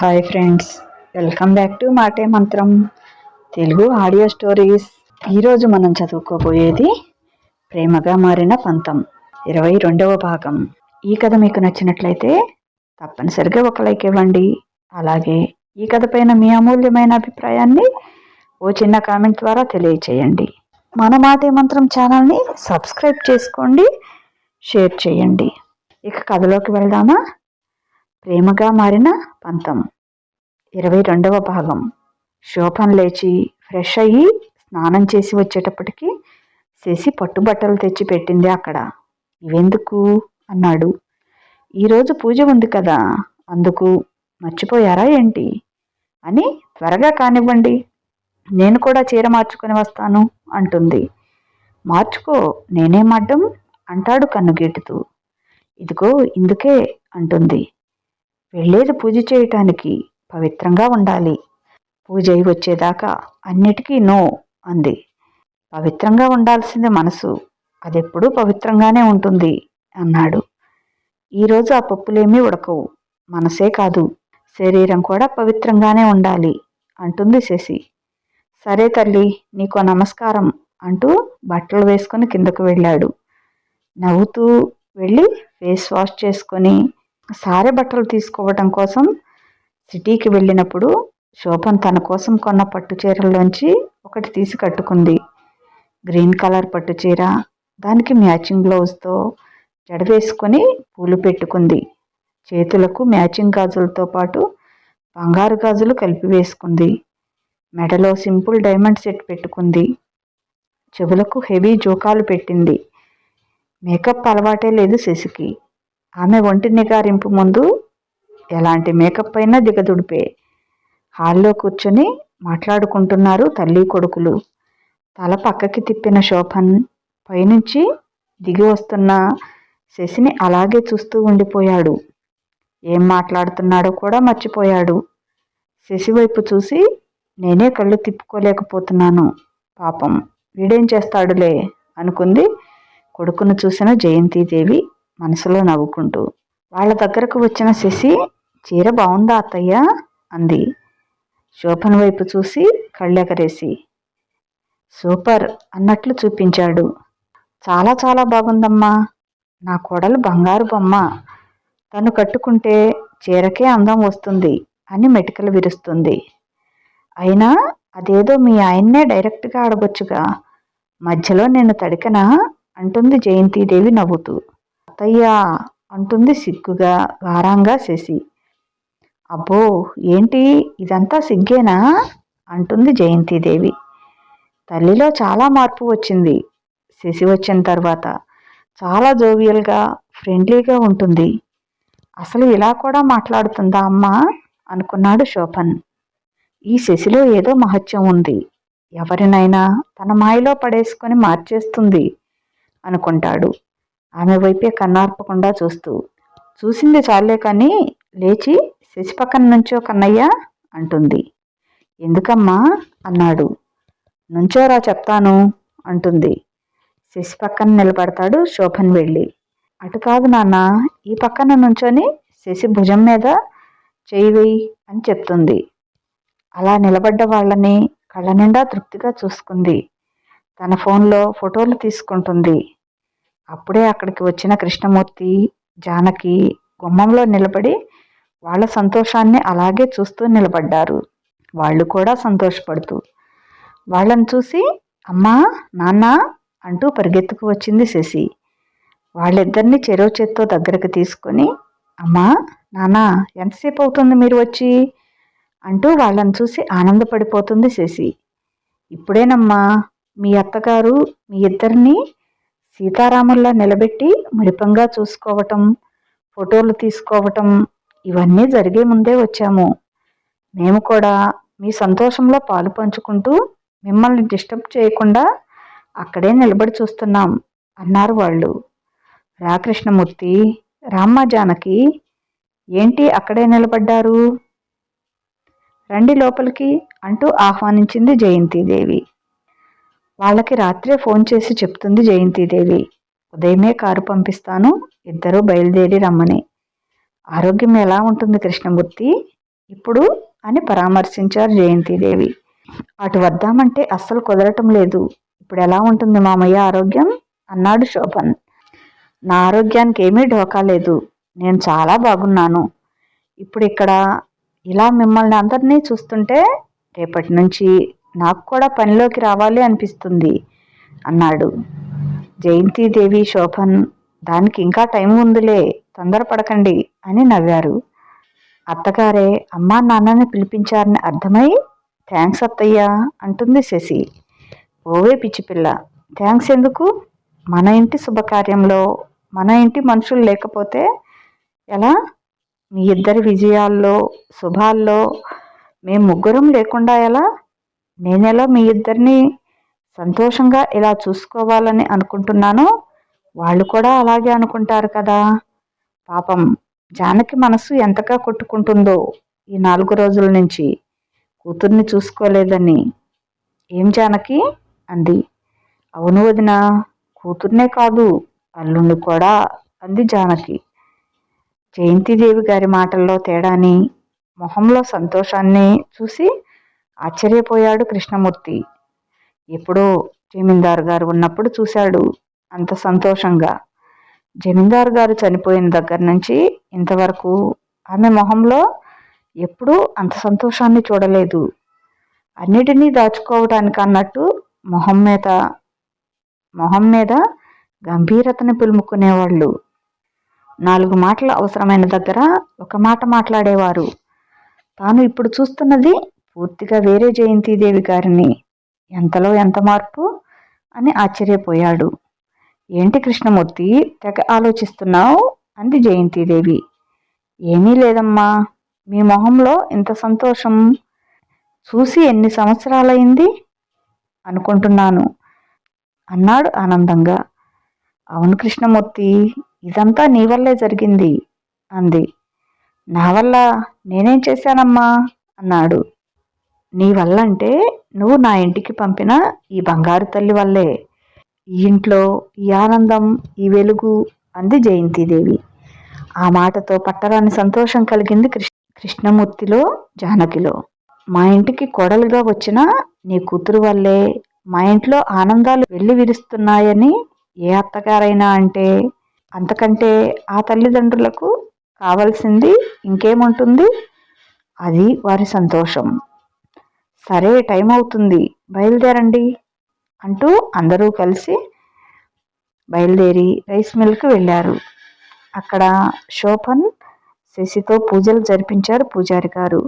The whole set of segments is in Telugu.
Hi friends welcome back to Maate Mantram Telugu audio stories ఈరోజు మనం చదువుకోబోయేది ప్రేమగా మారిన పంతం ఇరవై రెండవ భాగం. ఈ కథ మీకు నచ్చినట్లయితే తప్పనిసరిగా ఒక లైక్ ఇవ్వండి. అలాగే ఈ కథ పైన మీ అమూల్యమైన అభిప్రాయాన్ని ఓ చిన్న కామెంట్ ద్వారా తెలియచేయండి. మన మాటే మంత్రం ఛానల్ని సబ్స్క్రైబ్ చేసుకోండి షేర్ చేయండి. ఇక కథలోకి వెళ్దామా? ప్రేమగా మారిన పంతం. ఇరవై రెండవ భాగం. శోభన్ లేచి ఫ్రెష్ అయ్యి స్నానం చేసి వచ్చేటప్పటికి శశి పట్టుబట్టలు తెచ్చి పెట్టింది అక్కడ. ఇవెందుకు? అన్నాడు. ఈరోజు పూజ ఉంది కదా అందుకు మర్చిపోయారా ఏంటి? అని త్వరగా కానివ్వండి నేను కూడా చీర మార్చుకొని వస్తాను అంటుంది. మార్చుకో నేనేం అడ్డం? అంటాడు కన్నుగీటుతూ. ఇదిగో ఇందుకే అంటుంది. వెళ్ళేది పూజ చేయటానికి పవిత్రంగా ఉండాలి. పూజ అయి వచ్చేదాకా అన్నిటికీ నో అంది. పవిత్రంగా ఉండాల్సింది మనసు. అదెప్పుడూ పవిత్రంగానే ఉంటుంది అన్నాడు. ఈరోజు ఆ పప్పులేమీ ఉడకవు. మనసే కాదు. శరీరం కూడా పవిత్రంగానే ఉండాలి అంటుంది శశి. సరే తల్లి నీకు నమస్కారం అంటూ బట్టలు వేసుకొని కిందకు వెళ్ళాడు. నవ్వుతూ వెళ్ళి ఫేస్ వాష్ చేసుకొని సారె బట్టలు తీసుకోవటం కోసం సిటీకి వెళ్ళినప్పుడు శోభన్ తన కోసం కొన్న పట్టు చీరల్లోంచి ఒకటి తీసి కట్టుకుంది. గ్రీన్ కలర్ పట్టు చీర దానికి మ్యాచింగ్ బ్లౌజ్తో జడ వేసుకొని పూలు పెట్టుకుంది. చేతులకు మ్యాచింగ్ గాజులతో పాటు బంగారు గాజులు కలిపి వేసుకుంది. మెడలో సింపుల్ డైమండ్ సెట్ పెట్టుకుంది. చెవులకు హెవీ జోకాలు పెట్టింది. మేకప్ అలవాటే లేదు శశికి. ఆమె ఒంటి నిగారింపు ముందు ఎలాంటి మేకప్ అయినా దిగదుడిపే. హాల్లో కూర్చొని మాట్లాడుకుంటున్నారు తల్లి కొడుకులు. తల పక్కకి తిప్పిన శోభన్ పైనుంచి దిగి వస్తున్న శశిని అలాగే చూస్తూ ఉండిపోయాడు. ఏం మాట్లాడుతున్నాడో కూడా మర్చిపోయాడు. శశి వైపు చూసి నేనే కళ్ళు తిప్పుకోలేకపోతున్నాను. పాపం. వీడేం చేస్తాడులే? అనుకుంది. కొడుకును చూసిన జయంతిదేవి మనసులో నవ్వుకుంటూ వాళ్ళ దగ్గరకు వచ్చిన శశి చీర బాగుందా అత్తయ్య? అంది. శోభన్ వైపు చూసి కళ్ళెగరేసి సూపర్ అన్నట్లు చూపించాడు. చాలా చాలా బాగుందమ్మా. నా కోడలు బంగారు బొమ్మ. తను కట్టుకుంటే చీరకే అందం వస్తుంది అని మెటికలు విరుస్తుంది. అయినా అదేదో మీ ఆయన్నే డైరెక్ట్గా అడగొచ్చుగా. మధ్యలో నేను తడికనా? అంటుంది జయంతిదేవి నవ్వుతూ. అత్తయ్యా అంటుంది సిగ్గుగా గారంగా శశి. అబ్బో ఏంటి? ఇదంతా సిగ్గేనా? అంటుంది జయంతిదేవి. తల్లిలో చాలా మార్పు వచ్చింది. శశి వచ్చిన తర్వాత చాలా జోవియల్గా ఫ్రెండ్లీగా ఉంటుంది. అసలు ఇలా కూడా మాట్లాడుతుందా అమ్మా? అనుకున్నాడు శోభన్. ఈ శశిలో ఏదో మహత్యం ఉంది. ఎవరినైనా తన మాయలో పడేసుకొని మార్చేస్తుంది అనుకుంటాడు. ఆమె వైపే కన్నార్పకుండా చూస్తూ చూసింది చాలే కానీ లేచి శశి పక్కన నుంచో కన్నయ్య అంటుంది. ఎందుకమ్మా? అన్నాడు. నుంచోరా చెప్తాను అంటుంది. శశి పక్కన నిలబడతాడు శోభన్ వెళ్ళి. అటు కాదు నాన్న ఈ పక్కన నుంచొని శశి భుజం మీద చేయి వేయి అని చెప్తుంది. అలా నిలబడ్డ వాళ్ళని కళ్ళ నిండా తృప్తిగా చూసుకుంది. తన ఫోన్లో ఫోటోలు తీసుకుంటుంది. అప్పుడే అక్కడికి వచ్చిన కృష్ణమూర్తి జానకి గుమ్మంలో నిలబడి వాళ్ళ సంతోషాన్ని అలాగే చూస్తూ నిలబడ్డారు. వాళ్ళు కూడా సంతోషపడుతూ వాళ్ళని చూసి అమ్మా నాన్న అంటూ పరిగెత్తుకు వచ్చింది శశి. వాళ్ళిద్దరిని చెరో చేత్తో దగ్గరకు తీసుకొని అమ్మా నాన్న ఎంతసేపు అవుతుంది మీరు వచ్చి? అంటూ వాళ్ళని చూసి ఆనందపడిపోతుంది శశి. ఇప్పుడేనమ్మా మీ అత్తగారు మీ ఇద్దరిని సీతారాముల్లా నిలబెట్టి మురిపంగా చూసుకోవటం ఫోటోలు తీసుకోవటం ఇవన్నీ జరిగే ముందే వచ్చాము. మేము కూడా మీ సంతోషంలో పాలు పంచుకుంటూ మిమ్మల్ని డిస్టర్బ్ చేయకుండా అక్కడే నిలబడి చూస్తున్నాం అన్నారు వాళ్ళు. రాకృష్ణమూర్తి రామ్మ జానకి ఏంటి అక్కడే నిలబడ్డారు? రండి లోపలికి అంటూ ఆహ్వానించింది జయంతిదేవి. వాళ్ళకి రాత్రే ఫోన్ చేసి చెప్తుంది జయంతిదేవి. ఉదయమే కారు పంపిస్తాను ఇద్దరూ బయలుదేరి రమ్మని. ఆరోగ్యం ఎలా ఉంటుంది కృష్ణమూర్తి? ఇప్పుడు అని పరామర్శించారు జయంతిదేవి. అటు వద్దామంటే అస్సలు కుదరటం లేదు. ఇప్పుడు ఎలా ఉంటుంది మామయ్య ఆరోగ్యం? అన్నాడు శోభన్. నా ఆరోగ్యానికి ఏమీ ఢోకా లేదు. నేను చాలా బాగున్నాను. ఇప్పుడు ఇక్కడ ఇలా మిమ్మల్ని అందరినీ చూస్తుంటే రేపటి నుంచి నాకు కూడా పనిలోకి రావాలి అనిపిస్తుంది అన్నాడు. జయంతిదేవి శోభన్ దానికి ఇంకా టైం ఉందిలే తొందరపడకండి అని నవ్వారు. అత్తగారే అమ్మా నాన్నని పిలిపించారని అర్థమై థ్యాంక్స్ అత్తయ్య అంటుంది శశి. ఓవే పిచ్చిపిల్ల థ్యాంక్స్ ఎందుకు? మన ఇంటి శుభకార్యంలో మన ఇంటి మనుషులు లేకపోతే ఎలా? మీ ఇద్దరి విజయాల్లో శుభాల్లో మేము ముగ్గురం లేకుండా ఎలా? నేను ఎలా మీ ఇద్దరిని సంతోషంగా ఇలా చూసుకోవాలని అనుకుంటున్నానో వాళ్ళు కూడా అలాగే అనుకుంటారు కదా. పాపం జానకి మనసు ఎంతగా కొట్టుకుంటుందో ఈ నాలుగు రోజుల నుంచి కూతుర్ని చూసుకోలేదని. ఏం జానకి? అంది. అవును వదిన కూతుర్నే కాదు అల్లుండి కూడా అంది జానకి. జయంతిదేవి గారి మాటల్లో తేడాని మొహంలో సంతోషాన్ని చూసి ఆశ్చర్యపోయాడు కృష్ణమూర్తి. ఎప్పుడో జమీందారు గారు ఉన్నప్పుడు చూశాడు అంత సంతోషంగా. జమీందారు గారు చనిపోయిన దగ్గర నుంచి ఇంతవరకు ఆమె మొహంలో ఎప్పుడూ అంత సంతోషాన్ని చూడలేదు. అన్నిటినీ దాచుకోవటానికి అన్నట్టు మొహం మీద మొహం మీద గంభీరతను పిలుముకునేవాళ్ళు. నాలుగు మాటలు అవసరమైన దగ్గర ఒక మాట మాట్లాడేవారు. తాను ఇప్పుడు చూస్తున్నది పూర్తిగా వేరే జయంతిదేవి గారిని ఎంతలో ఎంత మార్పు అని ఆశ్చర్యపోయాడు. ఏంటి కృష్ణమూర్తి తెగ ఆలోచిస్తున్నావు? అంది జయంతిదేవి ఏమీ లేదమ్మా మీ మొహంలో ఇంత సంతోషం. చూసి ఎన్ని సంవత్సరాలైంది అనుకుంటున్నాను అన్నాడు ఆనందంగా. అవును కృష్ణమూర్తి ఇదంతా నీ వల్లే జరిగింది అంది. నా వల్ల నేనేం చేశానమ్మా? అన్నాడు. నీ వల్ల అంటే నువ్వు నా ఇంటికి పంపిన ఈ బంగారు తల్లి వల్లే. ఈ ఇంట్లో ఈ ఆనందం ఈ వెలుగు అంది జయంతిదేవి. ఆ మాటతో పట్టరాని సంతోషం కలిగింది కృష్ణ కృష్ణమూర్తిలో జానకిలో. మా ఇంటికి కోడలుగా వచ్చిన నీ కూతురు వల్లే మా ఇంట్లో ఆనందాలు వెళ్ళి విరుస్తున్నాయని ఏ అత్తగారైనా అంటే అంతకంటే ఆ తల్లిదండ్రులకు కావలసింది ఇంకేముంటుంది? అది వారి సంతోషం. సరే టైం అవుతుంది. బయలుదేరండి అంటూ అందరూ కలిసి బయలుదేరి రైస్ మిల్కి వెళ్ళారు. అక్కడ శోభన్ శశితో పూజలు జరిపించారు పూజారి గారు.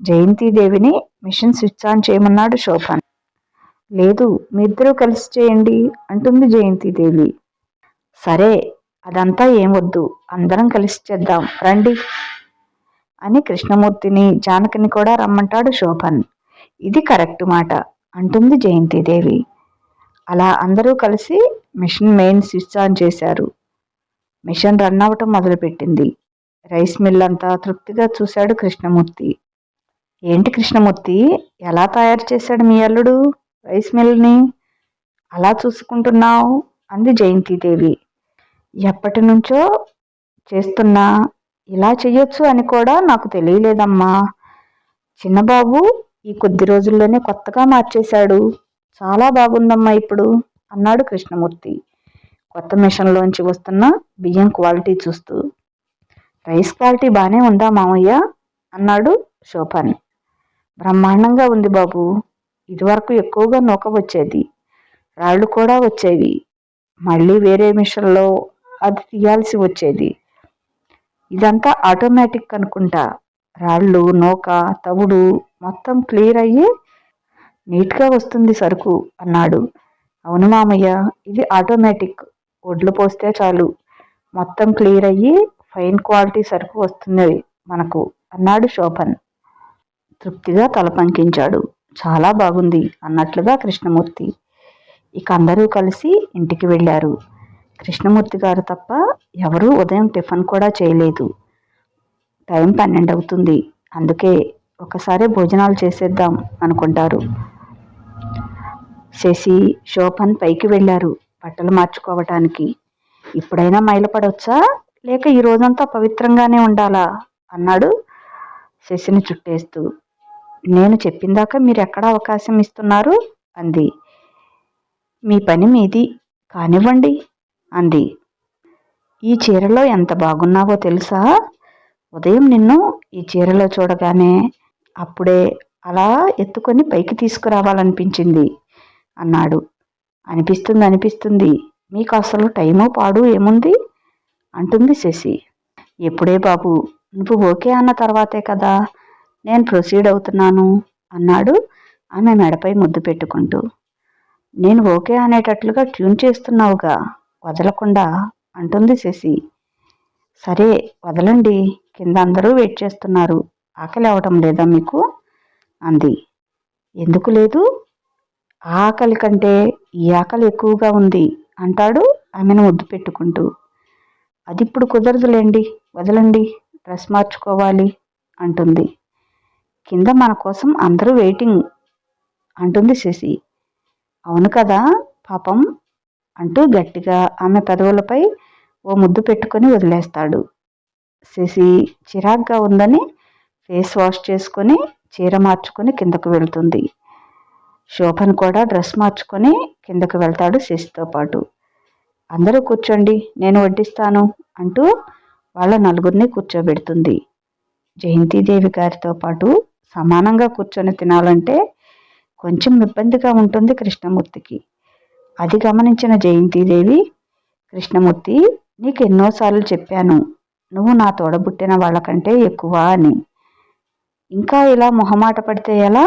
జయంతిదేవిని మిషన్ స్విచ్ ఆన్ చేయమన్నాడు శోభన్. లేదు మీ ఇద్దరూ కలిసి చేయండి అంటుంది జయంతిదేవి సరే అదంతా ఏమొద్దు అందరం కలిసి చేద్దాం రండి అని కృష్ణమూర్తిని జానకిని కూడా రమ్మంటాడు శోభన్. ఇది కరెక్ట్ మాట అంటుంది జయంతిదేవి. అలా అందరూ కలిసి మిషన్ మెయిన్ స్విచ్ ఆన్ చేశారు. మిషన్ రన్ అవ్వటం మొదలుపెట్టింది. రైస్ మిల్ అంతా తృప్తిగా చూశాడు కృష్ణమూర్తి. ఏంటి కృష్ణమూర్తి ఎలా తయారు చేశాడు మీ అల్లుడు రైస్ మిల్ని? అలా చూసుకుంటున్నావు? అంది జయంతిదేవి. ఎప్పటి నుంచో చేస్తున్నా ఇలా చెయ్యొచ్చు అని కూడా నాకు తెలియలేదమ్మా. చిన్నబాబు ఈ కొద్ది రోజుల్లోనే కొత్తగా మార్చేశాడు. చాలా బాగుందమ్మా ఇప్పుడు అన్నాడు కృష్ణమూర్తి. కొత్త మిషన్లోంచి వస్తున్న బియ్యం క్వాలిటీ చూస్తూ. రైస్ క్వాలిటీ బాగానే ఉందా మామయ్య? అన్నాడు శోభన్. బ్రహ్మాండంగా ఉంది బాబు. ఇదివరకు ఎక్కువగా నూక వచ్చేది. రాళ్ళు కూడా వచ్చేవి. మళ్ళీ వేరే మిషన్లో అది తీయాల్సి వచ్చేది. ఇదంతా ఆటోమేటిక్ అనుకుంటా. రాళ్ళు నూక తవుడు మొత్తం క్లియర్ అయ్యి నీట్గా వస్తుంది సరుకు అన్నాడు. అవును మామయ్య ఇది ఆటోమేటిక్. ఒడ్లు పోస్తే చాలు. మొత్తం క్లియర్ అయ్యి ఫైన్ క్వాలిటీ సరుకు వస్తుంది మనకు అన్నాడు శోభన్. తృప్తిగా తల పంకించాడు. చాలా బాగుంది అన్నట్లుగా కృష్ణమూర్తి. ఇక అందరూ కలిసి ఇంటికి వెళ్ళారు. కృష్ణమూర్తి గారు తప్ప ఎవరూ ఉదయం టిఫిన్ కూడా చేయలేదు. టైం పన్నెండు అవుతుంది అందుకే ఒకసారి భోజనాలు చేసేద్దాం అనుకుంటారు. శశి శోభన్ పైకి వెళ్ళారు బట్టలు మార్చుకోవటానికి. ఇప్పుడైనా మైలపడవచ్చా లేక ఈ రోజంతా పవిత్రంగానే ఉండాలా? అన్నాడు శశిని చుట్టేస్తూ. నేను చెప్పిందాక మీరు ఎక్కడ అవకాశం ఇస్తున్నారు? అంది. మీ పని మీది. కానివ్వండి అంది. ఈ చీరలో ఎంత బాగున్నావో తెలుసా? ఉదయం నిన్ను ఈ చీరలో చూడగానే అప్పుడే అలా ఎత్తుకొని పైకి తీసుకురావాలనిపించింది అన్నాడు. అనిపిస్తుంది అనిపిస్తుంది. మీకు అసలు టైము పాడు ఏముంది? అంటుంది శశి. ఎప్పుడే బాబు నువ్వు ఓకే అన్న తర్వాతే కదా నేను ప్రొసీడ్ అవుతున్నాను అన్నాడు ఆమె మెడపై ముద్దు పెట్టుకుంటూ. నేను ఓకే అనేటట్లుగా ట్యూన్ చేస్తున్నావుగా వదలకుండా అంటుంది శశి. సరే వదలండి కింద అందరూ వెయిట్ చేస్తున్నారు. ఆకలి అవటం లేదా మీకు? అంది. ఎందుకు లేదు? ఆకలి కంటే ఈ ఆకలి ఎక్కువగా ఉంది అంటాడు ఆమెను ముద్దు పెట్టుకుంటూ. అది ఇప్పుడు కుదరదులేండి వదలండి డ్రెస్ మార్చుకోవాలి అంటుంది. కింద మన కోసం అందరూ వెయిటింగ్ అంటుంది శశి. అవును కదా పాపం అంటూ గట్టిగా ఆమె పెదవులపై ఓ ముద్దు పెట్టుకొని వదిలేస్తాడు. శశి చిరాగ్గా ఉందని ఫేస్ వాష్ చేసుకొని చీర మార్చుకొని కిందకు వెళ్తుంది. శోభన్ కూడా డ్రెస్ మార్చుకొని కిందకు వెళ్తాడు శశితో పాటు. అందరూ కూర్చోండి నేను వడ్డిస్తాను అంటూ వాళ్ళ నలుగురిని కూర్చోబెడుతుంది. జయంతిదేవి గారితో పాటు సమానంగా కూర్చొని తినాలంటే కొంచెం ఇబ్బందిగా ఉంటుంది కృష్ణమూర్తికి. అది గమనించిన జయంతిదేవి కృష్ణమూర్తి నీకు ఎన్నోసార్లు చెప్పాను నువ్వు నా తోడబుట్టిన వాళ్ళకంటే ఎక్కువ అని. ఇంకా ఇలా మొహమాట పడితే ఎలా?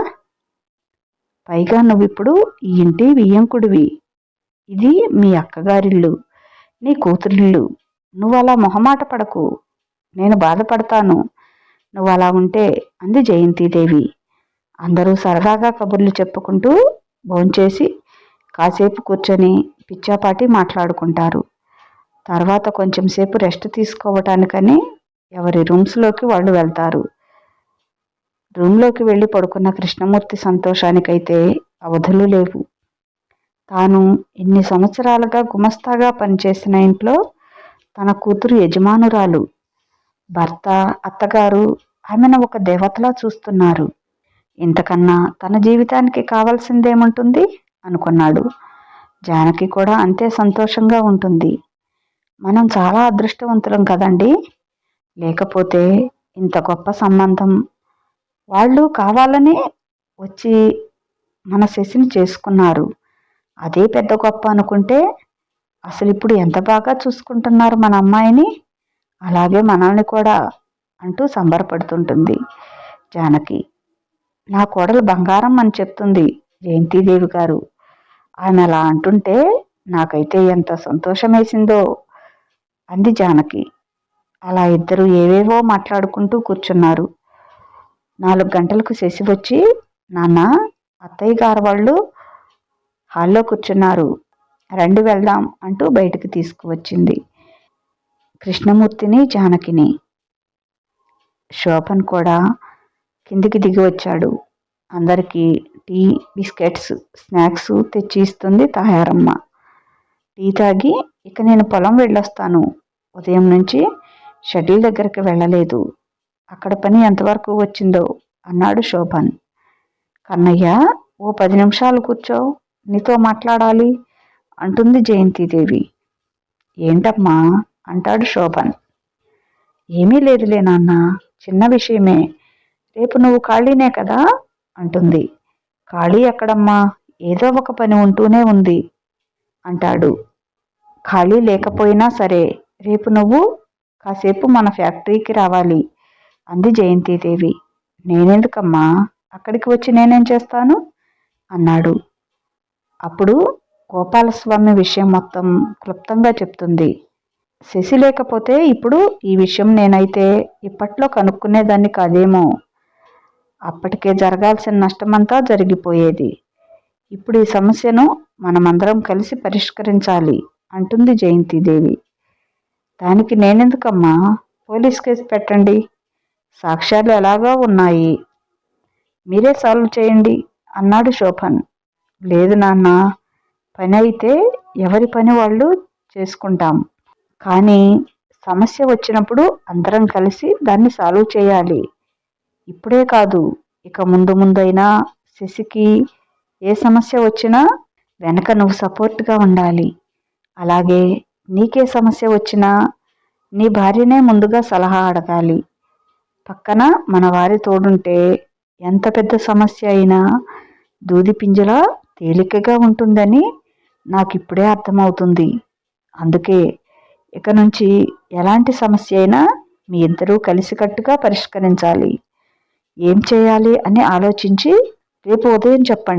పైగా నువ్విప్పుడు ఈ ఇంటి వియ్యంకుడివి. ఇది మీ అక్కగారిల్లు నీ కూతురిల్లు. నువ్వు అలా మొహమాట పడకు. నేను బాధపడతాను. నువ్వు అలా ఉంటే అంది జయంతిదేవి. అందరూ సరదాగా కబుర్లు చెప్పుకుంటూ భోంచేసి కాసేపు కూర్చొని పిచ్చాపాటి మాట్లాడుకుంటారు. తర్వాత కొంచెం సేపు రెస్ట్ తీసుకోవటానికని ఎవరి రూమ్స్లోకి వాళ్ళు వెళ్తారు. రూమ్లోకి వెళ్ళి పడుకున్న కృష్ణమూర్తి సంతోషానికైతే అవధులు లేవు. తాను ఇన్ని సంవత్సరాలుగా గుమస్తాగా పనిచేసిన ఇంట్లో తన కూతురు యజమానురాలు భర్త అత్తగారు ఆమెను ఒక దేవతలా చూస్తున్నారు. ఇంతకన్నా తన జీవితానికి కావాల్సిందేముంటుంది? అనుకున్నాడు. జానకి కూడా అంతే సంతోషంగా ఉంటుంది. మనం చాలా అదృష్టవంతులం కదండి? లేకపోతే ఇంత గొప్ప సంబంధం వాళ్ళు కావాలనే వచ్చి మన శశిని చేసుకున్నారు. అదే పెద్ద గొప్ప అనుకుంటే అసలు ఇప్పుడు ఎంత బాగా చూసుకుంటున్నారు మన అమ్మాయిని? అలాగే మనల్ని కూడా అంటూ సంబరపడుతుంటుంది. జానకి నా కోడలు బంగారం అని చెప్తుంది జయంతిదేవి గారు. ఆమె అలా అంటుంటే నాకైతే ఎంత సంతోషమేసిందో. అంది జానకి. అలా ఇద్దరు ఏవేవో మాట్లాడుకుంటూ కూర్చున్నారు. నాలుగు గంటలకు శశి వచ్చి నాన్న అత్తయ్య గారు వాళ్ళు హాల్లో కూర్చున్నారు. రండి వెళ్దాం అంటూ బయటకు తీసుకువచ్చింది. కృష్ణమూర్తిని జానకిని. శోభన్ కూడా కిందికి దిగి వచ్చాడు. అందరికీ టీ బిస్కెట్స్ స్నాక్స్ తెచ్చి ఇస్తుంది తాయారమ్మ. టీ తాగి ఇక నేను పొలం వెళ్ళొస్తాను. ఉదయం నుంచి షటిల్ దగ్గరికి వెళ్ళలేదు. అక్కడ పని ఎంతవరకు వచ్చిందో అన్నాడు శోభన్. కన్నయ్య ఓ పది నిమిషాలు కూర్చో నీతో మాట్లాడాలి అంటుంది జయంతిదేవి. ఏంటమ్మా? అంటాడు శోభన్. ఏమీ లేదులే నాన్న చిన్న విషయమే. రేపు నువ్వు ఖాళీనే కదా? అంటుంది. ఖాళీ ఎక్కడమ్మా? ఏదో ఒక పని ఉంటూనే ఉంది అంటాడు. ఖాళీ లేకపోయినా సరే రేపు నువ్వు కాసేపు మన ఫ్యాక్టరీకి రావాలి అంది జయంతిదేవి. నేనెందుకమ్మా? అక్కడికి వచ్చి నేనేం చేస్తాను? అన్నాడు. అప్పుడు గోపాలస్వామి విషయం మొత్తం క్లుప్తంగా చెప్తుంది. శశి లేకపోతే ఇప్పుడు ఈ విషయం నేనైతే ఇప్పట్లో కనుక్కునేదాన్ని కాదేమో. అప్పటికే జరగాల్సిన నష్టమంతా జరిగిపోయేది. ఇప్పుడు ఈ సమస్యను మనమందరం కలిసి పరిష్కరించాలి అంటుంది జయంతిదేవి. దానికి నేనెందుకమ్మా? పోలీస్ కేసు పెట్టండి. సాక్ష్యాలు ఎలాగా ఉన్నాయి? మీరే సాల్వ్ చేయండి అన్నాడు శోభన్. లేదు నాన్న పని అయితే ఎవరి పని వాళ్ళు చేసుకుంటాం. కానీ సమస్య వచ్చినప్పుడు అందరం కలిసి దాన్ని సాల్వ్ చేయాలి. ఇప్పుడే కాదు ఇక ముందు ముందైనా శశికి ఏ సమస్య వచ్చినా వెనక నువ్వు సపోర్ట్గా ఉండాలి. అలాగే నీకే సమస్య వచ్చినా నీ భార్యనే ముందుగా సలహా అడగాలి. పక్కన మన వారి తోడుంటే ఎంత పెద్ద సమస్య అయినా దూది పింజల తేలికగా ఉంటుందని నాకు ఇప్పుడే అర్థమవుతుంది. అందుకే ఇక నుంచి ఎలాంటి సమస్య అయినా మీ ఇద్దరూ కలిసికట్టుగా పరిష్కరించాలి. ఏం చేయాలి అని ఆలోచించి రేపు ఉదయం చెప్పండి.